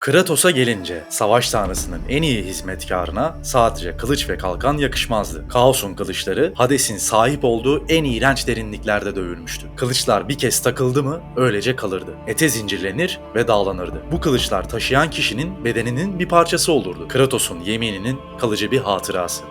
Kratos'a gelince savaş tanrısının en iyi hizmetkarına sadece kılıç ve kalkan yakışmazdı. Kaos'un kılıçları Hades'in sahip olduğu en iğrenç derinliklerde dövülmüştü. Kılıçlar bir kez takıldı mı öylece kalırdı. Ete zincirlenir ve dağlanırdı. Bu kılıçlar taşıyan kişinin bedeninin bir parçası olurdu. Kratos'un yemininin kalıcı bir hatırası.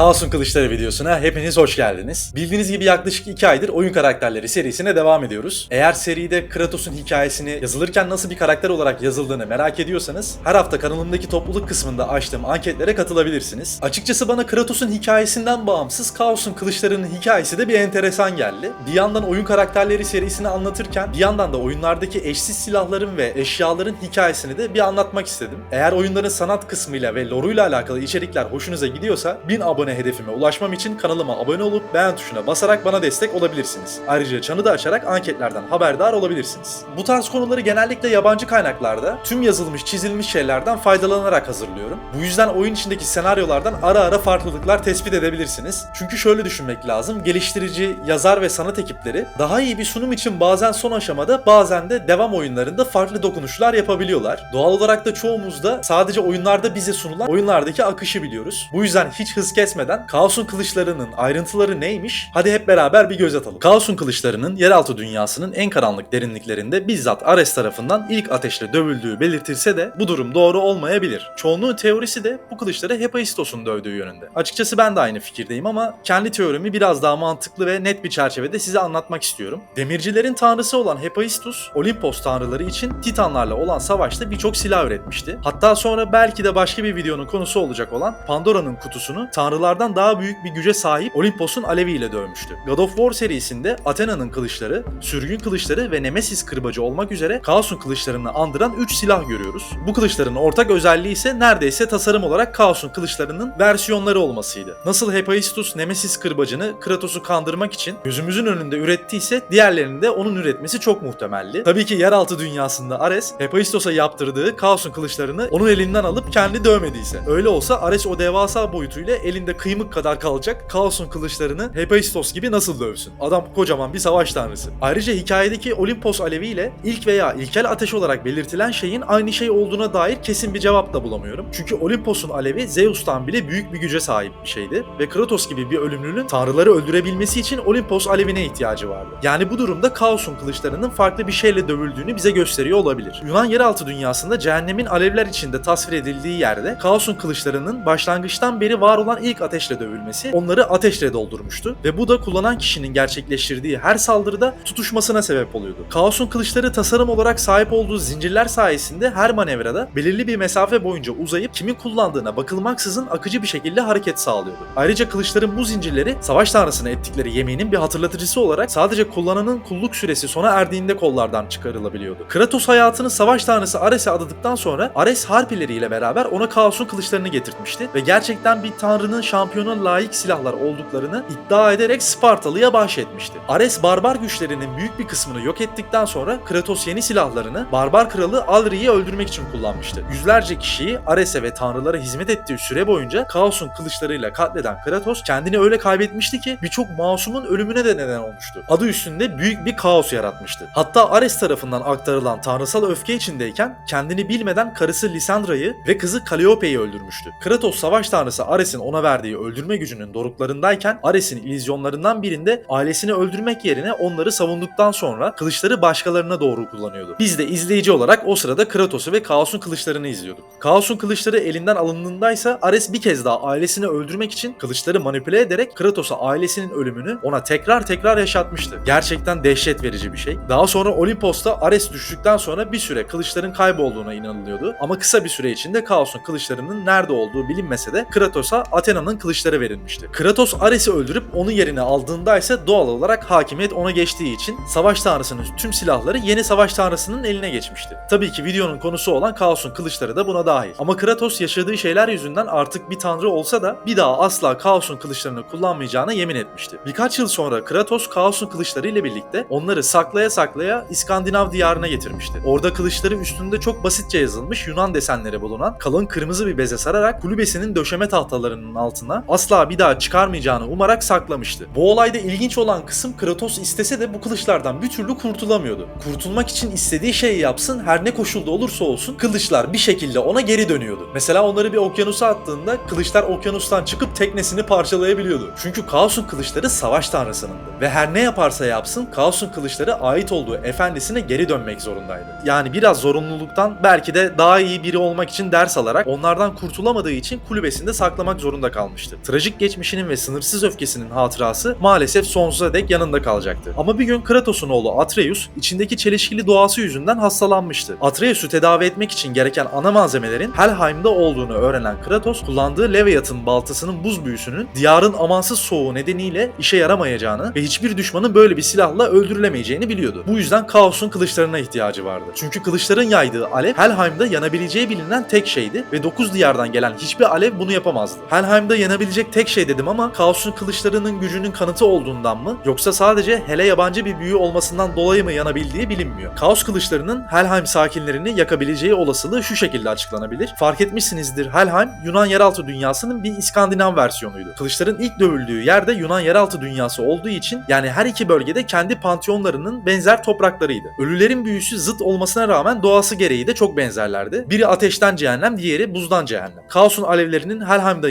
Kaos'un Kılıçları videosuna hepiniz hoş geldiniz. Bildiğiniz gibi yaklaşık 2 aydır oyun karakterleri serisine devam ediyoruz. Eğer seride Kratos'un hikayesini yazılırken nasıl bir karakter olarak yazıldığını merak ediyorsanız her hafta kanalımdaki topluluk kısmında açtığım anketlere katılabilirsiniz. Açıkçası bana Kratos'un hikayesinden bağımsız Kaos'un Kılıçları'nın hikayesi de bir enteresan geldi. Bir yandan oyun karakterleri serisini anlatırken bir yandan da oyunlardaki eşsiz silahların ve eşyaların hikayesini de bir anlatmak istedim. Eğer oyunların sanat kısmıyla ve lore'uyla alakalı içerikler hoşunuza gidiyorsa 1000 abone hedefime ulaşmam için kanalıma abone olup beğen tuşuna basarak bana destek olabilirsiniz. Ayrıca çanı da açarak anketlerden haberdar olabilirsiniz. Bu tarz konuları genellikle yabancı kaynaklarda tüm yazılmış çizilmiş şeylerden faydalanarak hazırlıyorum. Bu yüzden oyun içindeki senaryolardan ara ara farklılıklar tespit edebilirsiniz. Çünkü şöyle düşünmek lazım. Geliştirici, yazar ve sanat ekipleri daha iyi bir sunum için bazen son aşamada bazen de devam oyunlarında farklı dokunuşlar yapabiliyorlar. Doğal olarak da çoğumuz da sadece oyunlarda bize sunulan oyunlardaki akışı biliyoruz. Bu yüzden hiç hız kesmeden Kaos'un kılıçlarının ayrıntıları neymiş? Hadi hep beraber bir göz atalım. Kaos'un kılıçlarının yeraltı dünyasının en karanlık derinliklerinde bizzat Ares tarafından ilk ateşle dövüldüğü belirtilse de bu durum doğru olmayabilir. Çoğunluğun teorisi de bu kılıçları Hephaistos'un dövdüğü yönünde. Açıkçası ben de aynı fikirdeyim ama kendi teorimi biraz daha mantıklı ve net bir çerçevede size anlatmak istiyorum. Demircilerin tanrısı olan Hephaistos, Olimpos tanrıları için Titanlarla olan savaşta birçok silah üretmişti. Hatta sonra belki de başka bir videonun konusu olacak olan Pandora'nın kutusunu tanrılardan daha büyük bir güce sahip Olimpos'un aleviyle dövmüştü. God of War serisinde Athena'nın kılıçları, sürgün kılıçları ve Nemesis kırbacı olmak üzere Kaos'un kılıçlarını andıran 3 silah görüyoruz. Bu kılıçların ortak özelliği ise neredeyse tasarım olarak Kaos'un kılıçlarının versiyonları olmasıydı. Nasıl Hephaistos Nemesis kırbacını Kratos'u kandırmak için gözümüzün önünde ürettiyse diğerlerinin de onun üretmesi çok muhtemelli. Tabii ki yeraltı dünyasında Ares Hephaistos'a yaptırdığı Kaos'un kılıçlarını onun elinden alıp kendi dövmediyse. Öyle olsa Ares o devasa boyutuyla elinde kıymık kadar kalacak Kaos'un kılıçlarını Hephaistos gibi nasıl dövsün? Adam kocaman bir savaş tanrısı. Ayrıca hikayedeki Olimpos alevi ile ilk veya ilkel ateş olarak belirtilen şeyin aynı şey olduğuna dair kesin bir cevap da bulamıyorum. Çünkü Olimpos'un alevi Zeus'tan bile büyük bir güce sahip bir şeydi ve Kratos gibi bir ölümlünün tanrıları öldürebilmesi için Olimpos alevine ihtiyacı vardı. Yani bu durumda Kaos'un kılıçlarının farklı bir şeyle dövüldüğünü bize gösteriyor olabilir. Yunan yeraltı dünyasında cehennemin alevler içinde tasvir edildiği yerde Kaos'un kılıçlarının başlangıçtan beri var olan ilk ateşle dövülmesi onları ateşle doldurmuştu ve bu da kullanan kişinin gerçekleştirdiği her saldırıda tutuşmasına sebep oluyordu. Kaos'un kılıçları tasarım olarak sahip olduğu zincirler sayesinde her manevrada belirli bir mesafe boyunca uzayıp kimin kullandığına bakılmaksızın akıcı bir şekilde hareket sağlıyordu. Ayrıca kılıçların bu zincirleri savaş tanrısına ettikleri yemeğinin bir hatırlatıcısı olarak sadece kullananın kulluk süresi sona erdiğinde kollardan çıkarılabiliyordu. Kratos hayatını savaş tanrısı Ares'e adadıktan sonra Ares harpileriyle beraber ona Kaos'un kılıçlarını getirtmişti ve gerçekten bir tanrının şampiyona layık silahlar olduklarını iddia ederek Spartalı'ya bahşetmişti. Ares barbar güçlerinin büyük bir kısmını yok ettikten sonra Kratos yeni silahlarını barbar kralı Alri'yi öldürmek için kullanmıştı. Yüzlerce kişiyi Ares'e ve tanrılara hizmet ettiği süre boyunca Kaos'un kılıçlarıyla katleden Kratos kendini öyle kaybetmişti ki birçok masumun ölümüne de neden olmuştu. Adı üstünde büyük bir kaos yaratmıştı. Hatta Ares tarafından aktarılan tanrısal öfke içindeyken kendini bilmeden karısı Lisandra'yı ve kızı Calliope'yi öldürmüştü. Kratos savaş tanrısı Ares'in ona verdiği öldürme gücünün doruklarındayken Ares'in illüzyonlarından birinde ailesini öldürmek yerine onları savunduktan sonra kılıçları başkalarına doğru kullanıyordu. Biz de izleyici olarak o sırada Kratos'u ve Kaos'un kılıçlarını izliyorduk. Kaos'un kılıçları elinden alındığındaysa Ares bir kez daha ailesini öldürmek için kılıçları manipüle ederek Kratos'a ailesinin ölümünü ona tekrar tekrar yaşatmıştı. Gerçekten dehşet verici bir şey. Daha sonra Olimpos'ta Ares düştükten sonra bir süre kılıçların kaybolduğuna inanılıyordu. Ama kısa bir süre içinde Kaos'un kılıçlarının nerede olduğu bilinmese de Kratos'a Athena'nın kılıçları verilmişti. Kratos Ares'i öldürüp onun yerine aldığında ise doğal olarak hakimiyet ona geçtiği için savaş tanrısının tüm silahları yeni savaş tanrısının eline geçmişti. Tabii ki videonun konusu olan Kaos'un kılıçları da buna dahil. Ama Kratos yaşadığı şeyler yüzünden artık bir tanrı olsa da bir daha asla Kaos'un kılıçlarını kullanmayacağına yemin etmişti. Birkaç yıl sonra Kratos Kaos'un kılıçları ile birlikte onları saklaya saklaya İskandinav diyarına getirmişti. Orada kılıçları üstünde çok basitçe yazılmış Yunan desenleri bulunan kalın kırmızı bir beze sararak kulübesinin döşeme tahtalarının altına altına asla bir daha çıkarmayacağını umarak saklamıştı. Bu olayda ilginç olan kısım Kratos istese de bu kılıçlardan bir türlü kurtulamıyordu. Kurtulmak için istediği şeyi yapsın her ne koşulda olursa olsun kılıçlar bir şekilde ona geri dönüyordu. Mesela onları bir okyanusa attığında kılıçlar okyanustan çıkıp teknesini parçalayabiliyordu. Çünkü Kaos'un kılıçları savaş tanrısınındı. Ve her ne yaparsa yapsın Kaos'un kılıçları ait olduğu efendisine geri dönmek zorundaydı. Yani biraz zorunluluktan belki de daha iyi biri olmak için ders alarak onlardan kurtulamadığı için kulübesinde saklamak zorunda kalmıştı. Trajik geçmişinin ve sınırsız öfkesinin hatırası maalesef sonsuza dek yanında kalacaktı. Ama bir gün Kratos'un oğlu Atreus içindeki çelişkili doğası yüzünden hastalanmıştı. Atreus'u tedavi etmek için gereken ana malzemelerin Helheim'de olduğunu öğrenen Kratos kullandığı Leviathan baltasının buz büyüsünün diyarın amansız soğuğu nedeniyle işe yaramayacağını ve hiçbir düşmanın böyle bir silahla öldürülemeyeceğini biliyordu. Bu yüzden Kaos'un kılıçlarına ihtiyacı vardı. Çünkü kılıçların yaydığı alev Helheim'de yanabileceği bilinen tek şeydi ve 9 diyardan gelen hiçbir alev bunu yapamazdı. Helheim'de yanabilecek tek şey dedim ama Kaos'un kılıçlarının gücünün kanıtı olduğundan mı yoksa sadece hele yabancı bir büyü olmasından dolayı mı yanabildiği bilinmiyor. Kaos kılıçlarının Helheim sakinlerini yakabileceği olasılığı şu şekilde açıklanabilir. Fark etmişsinizdir Helheim Yunan yeraltı dünyasının bir İskandinav versiyonuydu. Kılıçların ilk dövüldüğü yerde Yunan yeraltı dünyası olduğu için yani her iki bölgede kendi pantiyonlarının benzer topraklarıydı. Ölülerin büyüsü zıt olmasına rağmen doğası gereği de çok benzerlerdi. Biri ateşten cehennem, diğeri buzdan cehennem. Kaos'un alevlerinin Helheim'de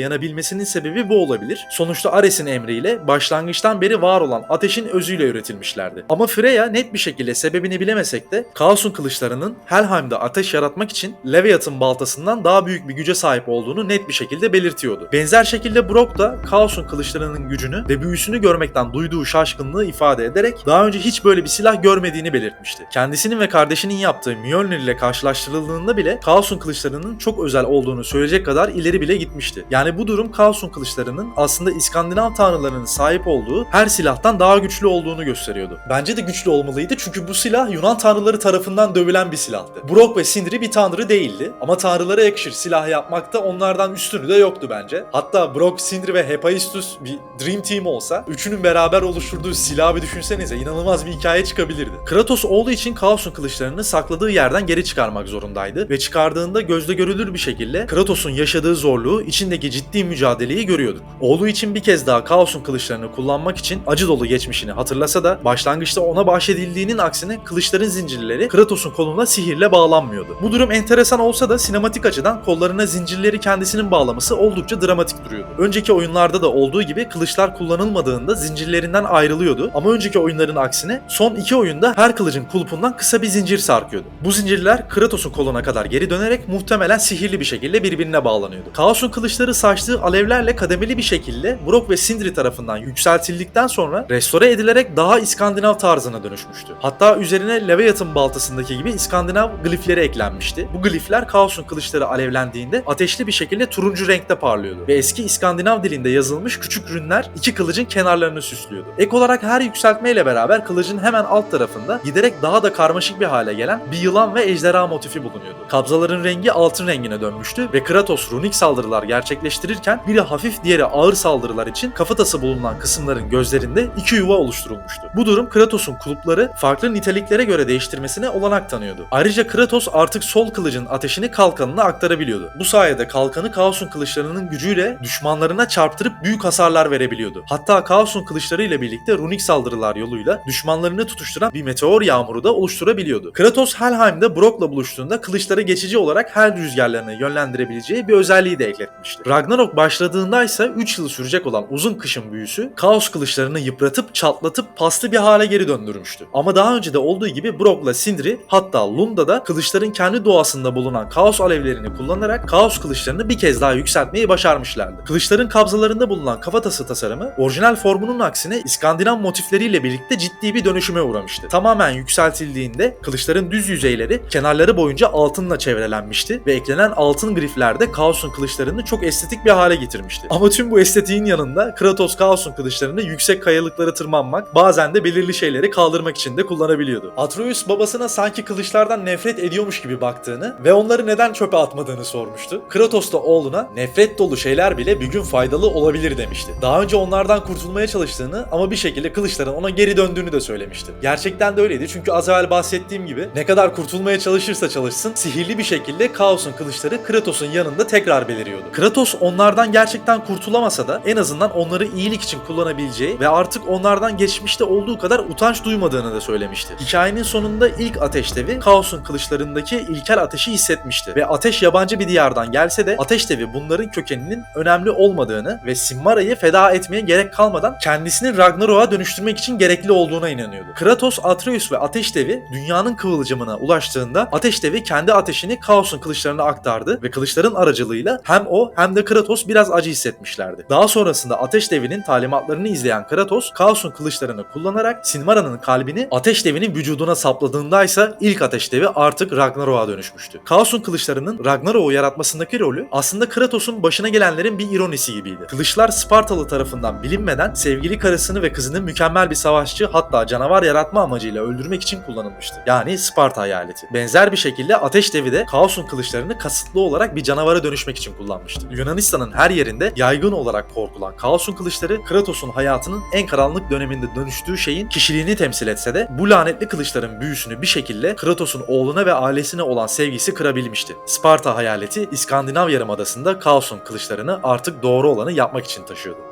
yanabilmesinin sebebi bu olabilir. Sonuçta Ares'in emriyle başlangıçtan beri var olan ateşin özüyle üretilmişlerdi. Ama Freya net bir şekilde sebebini bilemesek de Kaos'un kılıçlarının Helheim'de ateş yaratmak için Leviathan baltasından daha büyük bir güce sahip olduğunu net bir şekilde belirtiyordu. Benzer şekilde Brock da Kaos'un kılıçlarının gücünü ve büyüsünü görmekten duyduğu şaşkınlığı ifade ederek daha önce hiç böyle bir silah görmediğini belirtmişti. Kendisinin ve kardeşinin yaptığı Mjolnir ile karşılaştırıldığında bile Kaos'un kılıçlarının çok özel olduğunu söyleyecek kadar ileri bile gitmişti. Yani bu durum Kaos'un kılıçlarının aslında İskandinav tanrılarının sahip olduğu her silahtan daha güçlü olduğunu gösteriyordu. Bence de güçlü olmalıydı çünkü bu silah Yunan tanrıları tarafından dövülen bir silahtı. Brock ve Sindri bir tanrı değildi ama tanrılara yakışır silah yapmakta onlardan üstünü de yoktu bence. Hatta Brock, Sindri ve Hephaestus bir Dream Team olsa üçünün beraber oluşturduğu silahı bir düşünsenize inanılmaz bir hikaye çıkabilirdi. Kratos oğlu için Kaos'un kılıçlarını sakladığı yerden geri çıkarmak zorundaydı ve çıkardığında gözle görülür bir şekilde Kratos'un yaşadığı zorluğu, içindeki ciddi mücadeleyi görüyorduk. Oğlu için bir kez daha Kaos'un kılıçlarını kullanmak için acı dolu geçmişini hatırlasa da başlangıçta ona bahşedildiğinin aksine kılıçların zincirleri Kratos'un koluna sihirle bağlanmıyordu. Bu durum enteresan olsa da sinematik açıdan kollarına zincirleri kendisinin bağlaması oldukça dramatik duruyordu. Önceki oyunlarda da olduğu gibi kılıçlar kullanılmadığında zincirlerinden ayrılıyordu ama önceki oyunların aksine son iki oyunda her kılıcın kulpundan kısa bir zincir sarkıyordu. Bu zincirler Kratos'un koluna kadar geri dönerek muhtemelen sihirli bir şekilde birbirine bağlanıyordu. Kaos'un kılıçları saçtığı alevlerle kademeli bir şekilde Brock ve Sindri tarafından yükseltildikten sonra restore edilerek daha İskandinav tarzına dönüşmüştü. Hatta üzerine Leviathan baltasındaki gibi İskandinav glifleri eklenmişti. Bu glifler Kaos'un kılıçları alevlendiğinde ateşli bir şekilde turuncu renkte parlıyordu ve eski İskandinav dilinde yazılmış küçük rünler iki kılıcın kenarlarını süslüyordu. Ek olarak her yükseltmeyle beraber kılıcın hemen alt tarafında giderek daha da karmaşık bir hale gelen bir yılan ve ejderha motifi bulunuyordu. Kabzaların rengi altın rengine dönmüştü ve Kratos runik saldırılar gerçekleştirirken biri hafif diğeri ağır saldırılar için kafatası bulunan kısımların gözlerinde iki yuva oluşturulmuştu. Bu durum Kratos'un kulupları farklı niteliklere göre değiştirmesine olanak tanıyordu. Ayrıca Kratos artık sol kılıcın ateşini kalkanına aktarabiliyordu. Bu sayede kalkanı Kaos'un kılıçlarının gücüyle düşmanlarına çarptırıp büyük hasarlar verebiliyordu. Hatta Kaos'un kılıçları ile birlikte runik saldırılar yoluyla düşmanlarını tutuşturan bir meteor yağmuru da oluşturabiliyordu. Kratos Helheim'de Brock'la buluştuğunda kılıçları geçici olarak hel rüzgarlarını yönlendirebileceği bir özelliği de ekletmişti. Ragnarok başladığında ise 3 yıl sürecek olan uzun kışın büyüsü Kaos kılıçlarını yıpratıp çatlatıp paslı bir hale geri döndürmüştü. Ama daha önce de olduğu gibi Brock'la Sindri hatta Lunda da kılıçların kendi doğasında bulunan kaos alevlerini kullanarak kaos kılıçlarını bir kez daha yükseltmeyi başarmışlardı. Kılıçların kabzalarında bulunan kafatası tasarımı orijinal formunun aksine İskandinav motifleriyle birlikte ciddi bir dönüşüme uğramıştı. Tamamen yükseltildiğinde kılıçların düz yüzeyleri kenarları boyunca altınla çevrelenmişti ve eklenen altın grifler de Kaos'un kılıçlarını çok estetik bir hale getirmişti. Ama tüm bu estetiğin yanında Kratos Kaos'un kılıçlarını yüksek kayalıklara tırmanmak, bazen de belirli şeyleri kaldırmak için de kullanabiliyordu. Atreus babasına sanki kılıçlardan nefret ediyormuş gibi baktığını ve onları neden çöpe atmadığını sormuştu. Kratos da oğluna nefret dolu şeyler bile bir gün faydalı olabilir demişti. Daha önce onlardan kurtulmaya çalıştığını ama bir şekilde kılıçların ona geri döndüğünü de söylemişti. Gerçekten de öyleydi çünkü az evvel bahsettiğim gibi ne kadar kurtulmaya çalışırsa çalışsın sihirli bir şekilde Kaos'un kılıçları Kratos'un yanında tekrar beliriyordu. Kratos onlardan Kratos'tan gerçekten kurtulamasa da en azından onları iyilik için kullanabileceği ve artık onlardan geçmişte olduğu kadar utanç duymadığını da söylemişti. Hikayenin sonunda ilk ateş devi Kaos'un kılıçlarındaki ilkel ateşi hissetmişti ve ateş yabancı bir diyardan gelse de ateş devi bunların kökeninin önemli olmadığını ve Simmara'yı feda etmeye gerek kalmadan kendisini Ragnarok'a dönüştürmek için gerekli olduğuna inanıyordu. Kratos, Atreus ve Ateş Devi dünyanın kıvılcımına ulaştığında Ateş Devi kendi ateşini Kaos'un kılıçlarına aktardı ve kılıçların aracılığıyla hem o hem de Kratos biraz acı hissetmişlerdi. Daha sonrasında Ateş Devi'nin talimatlarını izleyen Kratos, Kaos'un kılıçlarını kullanarak Sinmara'nın kalbini Ateş Devi'nin vücuduna sapladığında ise ilk Ateş Devi artık Ragnarok'a dönüşmüştü. Kaos'un kılıçlarının Ragnarok'u yaratmasındaki rolü aslında Kratos'un başına gelenlerin bir ironisi gibiydi. Kılıçlar Spartalı tarafından bilinmeden sevgili karısını ve kızını mükemmel bir savaşçı hatta canavar yaratma amacıyla öldürmek için kullanılmıştı. Yani Sparta hayaleti. Benzer bir şekilde Ateş Devi de Kaos'un kılıçlarını kasıtlı olarak bir canavara dönüşmek için kullanmıştı. Yunanistan'ın her yerinde yaygın olarak korkulan Kaos'un kılıçları Kratos'un hayatının en karanlık döneminde dönüştüğü şeyin kişiliğini temsil etse de bu lanetli kılıçların büyüsünü bir şekilde Kratos'un oğluna ve ailesine olan sevgisi kırabilmişti. Sparta hayaleti İskandinav Yarımadası'nda Kaos'un kılıçlarını artık doğru olanı yapmak için taşıyordu.